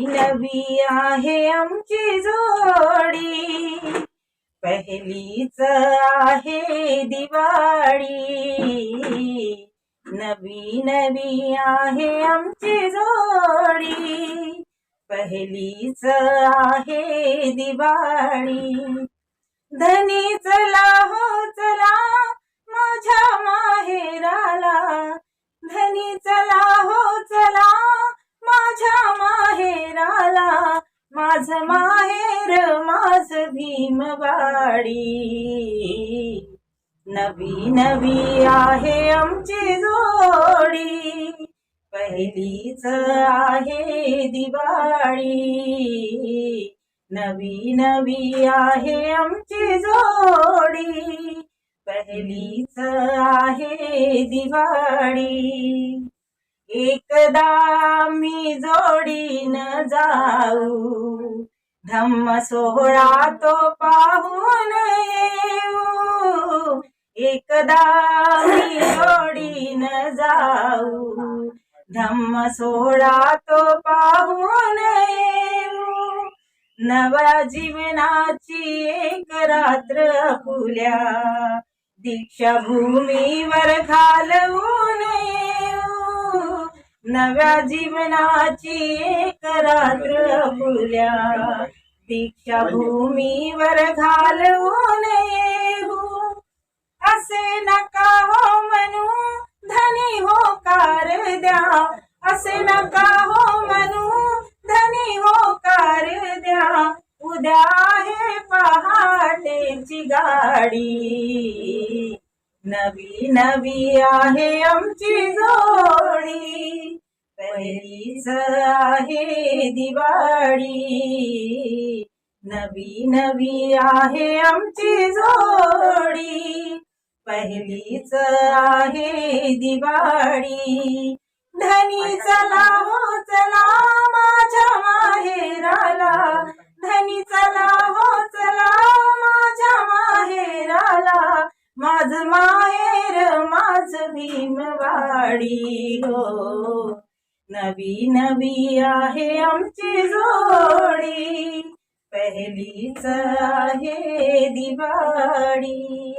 नवी आहे आमची जोडी. पहिलीच आहे दिवाळी. नवी नवी आहे आमची जोडी. पहिलीच आहे दिवाळी. धनी चला हो चला माझ्या माहेराला. धनी चला माहेराला माझ माहेर माझ भीमवाडी. नवी नवी आहे आमची जोडी. पहिलीच आहे दिवाळी. नवी नवी आहे आमची जोडी. पहिलीच आहे दिवाळी. एकदा मी जोडीन जाऊ. धम्म सोहळा तो पाहून येऊ. एकदा मी जोडीन जाऊ. धम्म सोहळा तो पाहून येऊ. नव्या जीवनाची एक रात्र फुल्या दीक्षाभूमीवर घालवून येऊ. नव्या जीवनाची एक रात्र दीक्षा दीक्षाभूमीवर घालवून येऊ असे नका हो म्हणू धनी होकार द्या. असे नका हो म्हणू धनी होकार द्या. उद्या आहे पहाटेची गाडी. नवी नवी आहे आमची जोडी. पहिलीच आहे दिवाळी. नवी नवी आहे आमची जोडी. पहिलीच आहे दिवाळी. धनी चला हो चला माझ्या माहेराला. धनी चला हो चला माझ्या माहेराला. माझ माहेर माझ भीमवाडी हो. नवी नवी आहे आमची जोडी. पहिलीच आहे दिवाळी.